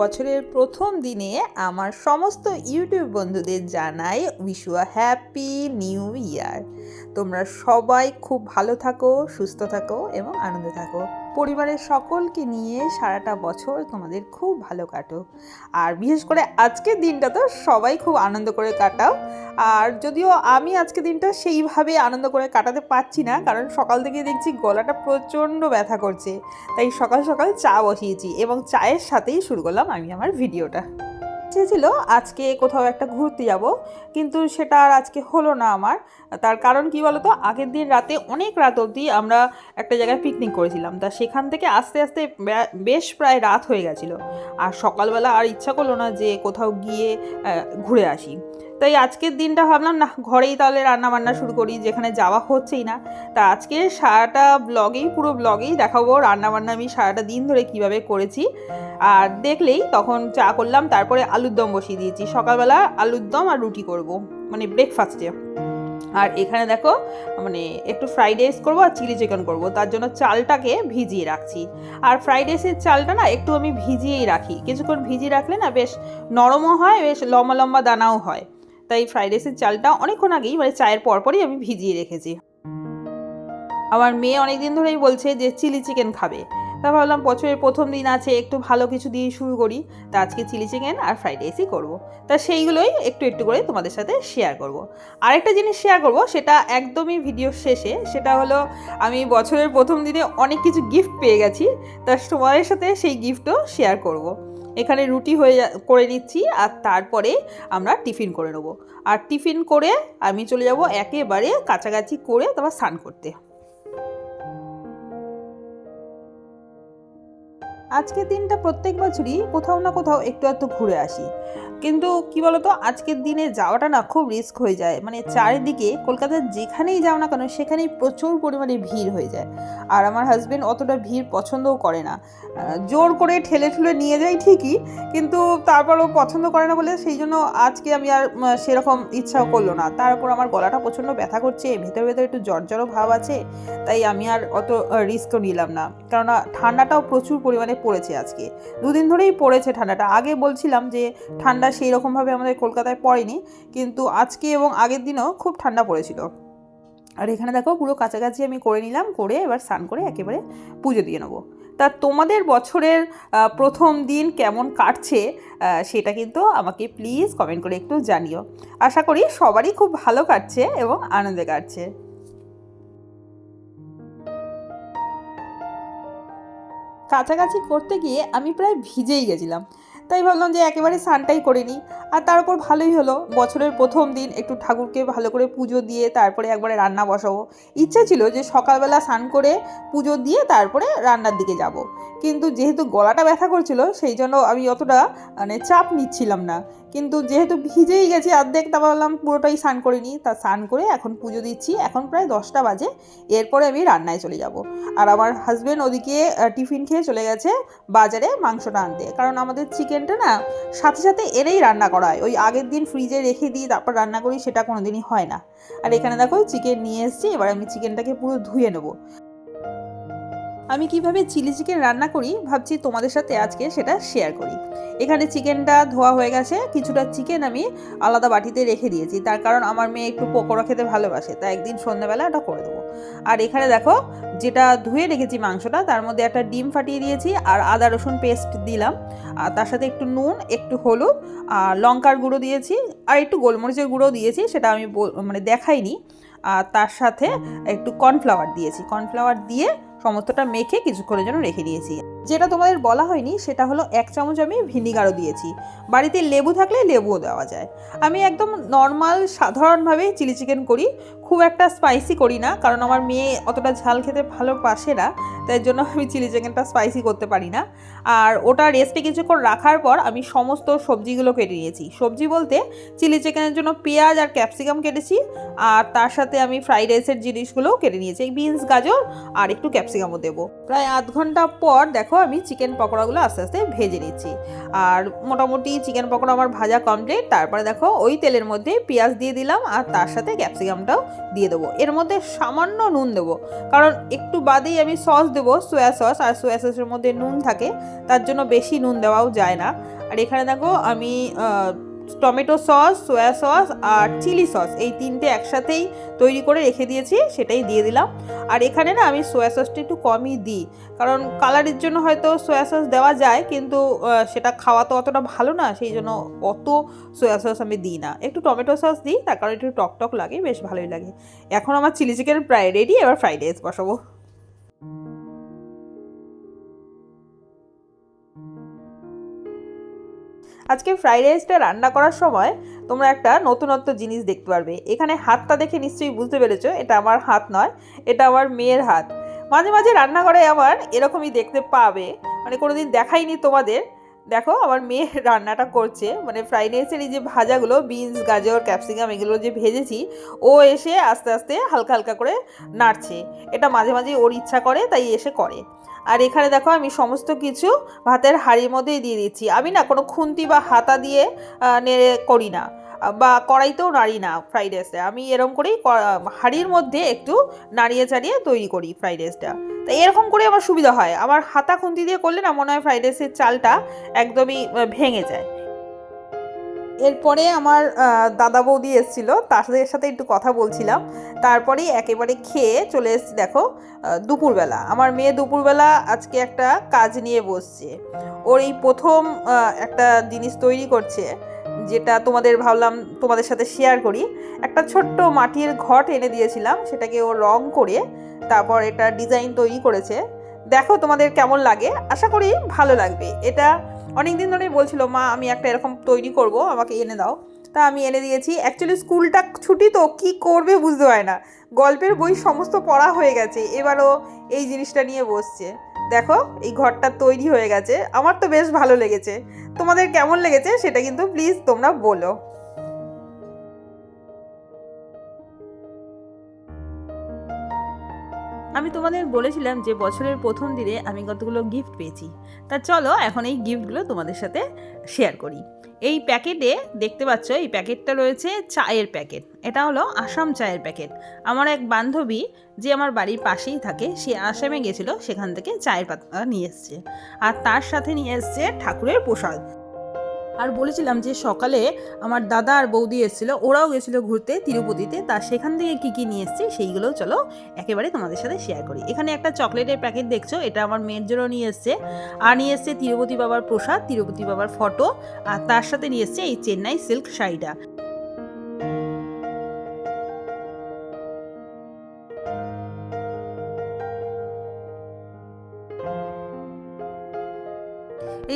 বছরের প্রথম দিনে আমার সমস্ত ইউটিউব বন্ধুদের জানাই উইশ হ্যাপি নিউ ইয়ার তোমরা সবাই খুব ভালো থাকো, সুস্থ থাকো এবং আনন্দে থাকো। পরিবারের সকলকে নিয়ে সারাটা বছর তোমাদের খুব ভালো কাটো আর বিশেষ করে আজকের দিনটা তো সবাই খুব আনন্দ করে কাটাও। আর যদিও আমি আজকে দিনটা সেইভাবে আনন্দ করে কাটাতে পারছি না, কারণ সকাল থেকে দেখছি গলাটা প্রচণ্ড ব্যথা করছে। তাই সকাল সকাল চা বসিয়েছি এবং চায়ের সাথেই শুরু করলাম আমি আমার ভিডিওটা। চেয়েছিল আজকে কোথাও একটা ঘুরতে যাব, কিন্তু সেটা আর আজকে হলো না আমার। তার কারণ কি বলতো? আগের দিন রাতে অনেক রাত অবধি আমরা একটা জায়গায় পিকনিক করেছিলাম। তা সেখান থেকে আস্তে আস্তে বেশ প্রায় রাত হয়ে গেছিল। আর সকালবেলা আর ইচ্ছা করল না যে কোথাও গিয়ে ঘুরে আসি। তাই আজকের দিনটা ভাবলাম না ঘরেই তাহলে রান্না বান্না শুরু করি যেখানে যাওয়া হচ্ছেই না। তা আজকে সারাটা ব্লগেই পুরো ব্লগেই দেখাবো রান্না বান্না আমি সারাটা দিন ধরে কীভাবে করেছি। আর দেখলেই তখন চা করলাম তারপরে আলুর দম বসিয়ে দিয়েছি। সকালবেলা আলুর দম আর রুটি করব মানে ব্রেকফাস্টে আর এখানে দেখো মানে একটু ফ্রাইড রাইস করব আর চিলি চিকেন করব তার জন্য চালটাকে ভিজিয়ে রাখছি। আর ফ্রাইড রাইসের চালটা না একটু আমি ভিজিয়েই রাখি। কিছুক্ষণ ভিজিয়ে রাখলে না বেশ নরমও হয় বেশ লম্বা লম্বা দানাও হয়। তাই ফ্রাইড রাইসের চালটা অনেকক্ষণ আগেই মানে চায়ের পরপরই আমি ভিজিয়ে রেখেছি। আমার মেয়ে অনেক দিন ধরেই বলছে যে চিলি চিকেন খাবে। তা ভাবলাম বছরের প্রথম দিন আছে, একটু ভালো কিছু দিয়ে শুরু করি। তা আজকে চিলি চিকেন আর ফ্রাইড রাইসই করব। তা সেইগুলোই একটু একটু করে তোমাদের সাথে শেয়ার করব। আরেকটা জিনিস শেয়ার করব, সেটা একদমই ভিডিওর শেষে, সেটা হলো আমি বছরের প্রথম দিনে অনেক কিছু গিফট পেয়ে গেছি। তা তোমাদের সাথে সেই গিফটও শেয়ার করব। এখানে রুটি হয়ে করে নিচ্ছি আর তারপরে আমরা টিফিন করে নেব। আর টিফিন করে আমি চলে যাব একেবারে কাছাকাছি করে তারপর স্নান করতে। আজকের দিনটা প্রত্যেক বছরই কোথাও না কোথাও একটু একটু ঘুরে আসি। কিন্তু কি বলতো, আজকের দিনে যাওয়াটা না খুব রিস্ক হয়ে যায়। মানে চারিদিকে, কলকাতার যেখানেই যাও না কেন, সেখানেই প্রচুর পরিমাণে ভিড় হয়ে যায়। আর আমার হাজব্যান্ড অতটা ভিড় পছন্দও করে না। জোর করে ঠেলে ঠুলে নিয়ে যাই ঠিকই, কিন্তু তারপরও পছন্দ করে না বলে সেই জন্য আজকে আমি আর সেরকম ইচ্ছাও করল না। তার তারপর আমার গলাটা প্রচণ্ড ব্যথা করছে, ভেতরে ভেতরে একটু জ্বর জ্বরও ভাব আছে, তাই আমি আর অত রিস্কও নিলাম না। কেননা ঠান্ডাটাও প্রচুর পরিমাণে পড়েছে আজকে। দুদিন ধরেই পড়েছে ঠান্ডাটা। আগে বলছিলাম যে ঠান্ডা সেই রকমভাবে আমাদের কলকাতায় পড়েনি, কিন্তু আজকে এবং আগের দিনও খুব ঠান্ডা পড়েছিল। আর এখানে দেখো পুরো কাছাকাছি আমি করে নিলাম, করে এবার স্নান করে একেবারে পুজো দিয়ে নেব। তা তোমাদের বছরের প্রথম দিন কেমন কাটছে সেটা কিন্তু আমাকে প্লিজ কমেন্ট করে একটু জানিও। আশা করি সবারই খুব ভালো কাটছে এবং আনন্দে কাটছে। কাছাকাছি করতে গিয়ে আমি প্রায় ভিজেই গেছিলাম। তাই ভাবলাম যে একেবারে স্নানটাই করে নিই। আর তার উপর ভালোই হলো। বছরের প্রথম দিন একটু ঠাকুরকে ভালো করে পুজো দিয়ে তারপরে একবারে রান্না বসাবো। ইচ্ছা ছিল যে সকালবেলা স্নান করে পুজো দিয়ে তারপরে রান্নার দিকে যাব। কিন্তু যেহেতু গলাটা ব্যথা করছিল, সেই জন্য আমি অতটা মানে চাপ নিচ্ছিলাম না। কিন্তু যেহেতু ভিজেই গেছি অর্ধেক, তা বললাম পুরোটাই স্নান করিনি। তা স্নান করে এখন পুজো দিচ্ছি। এখন প্রায় দশটা বাজে। এরপরে আমি রান্নায় চলে যাব। আর আমার হাজব্যান্ড ওদিকে টিফিন খেয়ে চলে গেছে বাজারে মাংসটা আনতে। কারণ আমাদের চিকেনটা না, সাথে সাথে এনেই রান্না করা হয় ওই আগের দিন ফ্রিজে রেখে দিই তারপর রান্না করি, সেটা কোনো দিনই হয় না। আর এখানে দেখো চিকেন নিয়ে এসেছি, এবার আমি চিকেনটাকে পুরো ধুয়ে নেব। আমি কীভাবে চিলি চিকেন রান্না করি, ভাবছি তোমাদের সাথে আজকে সেটা শেয়ার করি। এখানে চিকেনটা ধোয়া হয়ে গেছে, কিছুটা চিকেন আমি আলাদা বাটিতে রেখে দিয়েছি। তার কারণ আমার মেয়ে একটু পকোড়া খেতে ভালোবাসে, তাই একদিন সন্ধ্যাবেলা ওটা করে দেবো। আর এখানে দেখো যেটা ধুয়ে রেখেছি মাংসটা, তার মধ্যে একটা ডিম ফাটিয়ে দিয়েছি আর আদা রসুন পেস্ট দিলাম। আর তার সাথে একটু নুন, একটু হলুদ আর লঙ্কার গুঁড়ো দিয়েছি আর একটু গোলমরিচের গুঁড়ো দিয়েছি, সেটা আমি মানে দেখাইনি। আর তার সাথে একটু কর্নফ্লাওয়ার দিয়েছি। কর্নফ্লাওয়ার দিয়ে সমস্তটা মেখে কিছুক্ষণের জন্য রেখে দিয়েছি। যেটা তোমাদের বলা হয়নি, সেটা হলো এক চামচ আমি ভিনিগারও দিয়েছি। বাড়িতে লেবু থাকলে লেবুও দেওয়া যায়। আমি একদম নর্মাল সাধারণভাবে চিলি চিকেন করি। খুব একটা স্পাইসি করি না, কারণ আমার মেয়ে অতটা ঝাল খেতে ভালোবাসে না, তাই জন্য আমি চিলি চিকেনটা স্পাইসি করতে পারি না। আর ওটা রেস্টে কিছুক্ষণ রাখার পর আমি সমস্ত সবজিগুলো কেটে নিয়েছি। সবজি বলতে চিলি চিকেনের জন্য পেঁয়াজ আর ক্যাপসিকাম কেটেছি, আর তার সাথে আমি ফ্রাইড রাইসের জিনিসগুলোও কেটে নিয়েছি। বিনস গাজর আর একটু ক্যাপসিকামও দেবো। প্রায় আধ ঘণ্টা পর, দেখো দেখো আমি চিকেন পকোড়াগুলো আস্তে আস্তে ভেজে নিচ্ছি। আর মোটামুটি চিকেন পকোড়া আমার ভাজা কমপ্লিট তারপরে দেখো ওই তেলের মধ্যে পেঁয়াজ দিয়ে দিলাম আর তার সাথে ক্যাপসিকামটাও দিয়ে দেবো। এর মধ্যে সামান্য নুন দেবো, কারণ একটু বাদেই আমি সস দেবো সোয়া সস আর সোয়া সসের মধ্যে নুন থাকে, তার জন্য বেশি নুন দেওয়াও যায় না। আর এখানে দেখো আমি টমেটো সস, সোয়া সস আর চিলি সস, এই তিনটে একসাথেই তৈরি করে রেখে দিয়েছি, সেটাই দিয়ে দিলাম। আর এখানে না আমি সোয়া সসটা একটু কমই দিই, কারণ কালারের জন্য হয়তো সোয়া সস দেওয়া যায়, কিন্তু সেটা খাওয়া তো অতটা ভালো না, সেই জন্য অত সোয়া সস আমি দিই না। একটু টমেটো সস দিই, তার কারণে একটু টক টক লাগে, বেশ ভালোই লাগে। এখন আমার চিলি চিকেন প্রায় রেডি এবার ফ্রাইড রাইস বসাবো। আজকে ফ্রাইড রাইসটা রান্না করার সময় তোমরা একটা নতুনত্ব জিনিস দেখতে পারবে। এখানে হাতটা দেখে নিশ্চয়ই বুঝতে পেরেছ, এটা আমার হাত নয়, এটা আমার মেয়ের হাত। মাঝে মাঝে রান্নাঘরে আমার এরকমই দেখতে পাবে। মানে কোনোদিন দেখাইনি তোমাদের। দেখো আমার মেয়ে রান্নাটা করছে মানে ফ্রাইড রাইসের এই যে ভাজাগুলো বিনস গাজর ক্যাপসিকাম এগুলো যে ভেজেছি, ও এসে আস্তে আস্তে হালকা হালকা করে নাড়ছে। এটা মাঝে মাঝে ওর ইচ্ছা করে, তাই এসে করে। আর এখানে দেখো আমি সমস্ত কিছু ভাতের হাঁড়ির মধ্যেই দিয়ে দিচ্ছি। আমি না কোনো খুন্তি বা হাতা দিয়ে নেড়ে করি না, বা কড়াইতেও নাড়ি না ফ্রাইড রাইসটা আমি এরকম করেই হাঁড়ির মধ্যে একটু নাড়িয়ে চাড়িয়ে তৈরি করি ফ্রাইড রাইসটা তো এরকম করে আমার সুবিধা হয়। আমার হাতা খুন্তি দিয়ে করলে না মনে হয় ফ্রাইড রাইসের চালটা একদমই ভেঙে যায়। এরপরে আমার দাদা বৌদি এসেছিল, তাদের সাথে একটু কথা বলছিলাম। তারপরেই একেবারে খেয়ে চলে এসেছি, দেখো দুপুরবেলা। আমার মেয়ে দুপুরবেলা আজকে একটা কাজ নিয়ে বসছে। ওর এই প্রথম একটা জিনিস তৈরি করছে, যেটা তোমাদের ভাবলাম তোমাদের সাথে শেয়ার করি। একটা ছোট্ট মাটির ঘট এনে দিয়েছিলাম, সেটাকে ও রং করে তারপর এটা ডিজাইন তৈরি করেছে। দেখো তোমাদের কেমন লাগে, আশা করি ভালো লাগবে। এটা অনেক দিন ধরেই বলছিল মা আমি একটা এরকম তৈরি করব আমাকে এনে দাও। তা আমি এনে দিয়েছি। অ্যাকচুয়ালি স্কুলটা ছুটি তো কি করবে বুঝতে হয় না। গল্পের বই সমস্ত পড়া হয়ে গেছে এবারও এই জিনিসটা নিয়ে বসছে। দেখো এই ঘরটা তৈরি হয়ে গেছে। আমার তো বেশ ভালো লেগেছে। তোমাদের কেমন লেগেছে সেটা কিন্তু প্লিজ তোমরা বলো। আমি তোমাদের বলেছিলাম যে বছরের প্রথম দিনে আমি কতগুলো গিফট পেয়েছি। তা চলো এখন এই গিফটগুলো তোমাদের সাথে শেয়ার করি। এই প্যাকেটে দেখতে পাচ্ছ, এই প্যাকেটটা রয়েছে চায়ের প্যাকেট এটা হলো আসাম চায়ের প্যাকেট আমার এক বান্ধবী যে আমার বাড়ির পাশেই থাকে, সে আসামে গেছিল, সেখান থেকে চায়ের পাতা নিয়ে এসছে। আর তার সাথে নিয়ে এসছে ঠাকুরের প্রসাদ। আর বলেছিলাম যে সকালে আমার দাদা আর বৌদি এসেছিল, ওরাও গেছিল ঘুরতে তিরুপতিতে। তা সেখান থেকে কী কী নিয়ে এসছি সেইগুলো চলো একেবারে তোমাদের সাথে শেয়ার করি। এখানে একটা চকলেটের প্যাকেট দেখছ, এটা আমার মেয়ের জন্য নিয়ে এসছে। আর নিয়ে এসছে তিরুপতি বাবার প্রসাদ, তিরুপতি বাবার ফটো আর তার সাথে নিয়ে এসছে এই চেন্নাই সিল্ক শাড়িটা।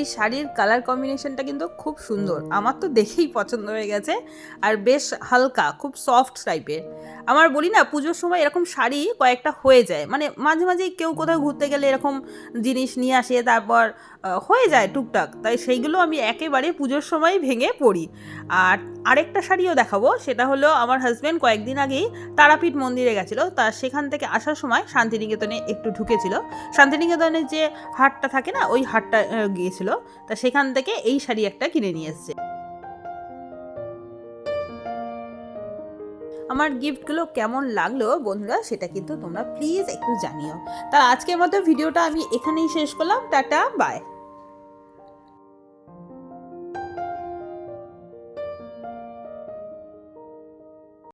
এই শাড়ির কালার কম্বিনেশনটা কিন্তু খুব সুন্দর। আমার তো দেখেই পছন্দ হয়ে গেছে আর বেশ হালকা, খুব সফট টাইপের আমার বলি না, পুজোর সময় এরকম শাড়ি কয়েকটা হয়ে যায়। মানে মাঝে মাঝে কেউ কোথাও ঘুরতে গেলে এরকম জিনিস নিয়ে আসে, তারপর হয়ে যায় টুকটাক। তাই সেইগুলো আমি একেবারে পুজোর সময় ভেঙে পড়ি। আর আরেকটা শাড়িও দেখাবো, সেটা হলো আমার হাজব্যান্ড কয়েকদিন আগেই তারাপীঠ মন্দিরে গেছিল। তা সেখান থেকে আসার সময় শান্তিনিকেতনে একটু ঢুকেছিল। শান্তিনিকেতনের যে হাটটা থাকে না, ওই হাটটা গিয়েছিল। তা সেখান থেকে এই শাড়ি একটা কিনে নিয়ে এসছে। আমার গিফটগুলো কেমন লাগল বন্ধুরা সেটা কিন্তু তোমরা প্লিজ একটু জানিও। তা আজকের মতো ভিডিওটা আমি এখানেই শেষ করলাম। Tata bye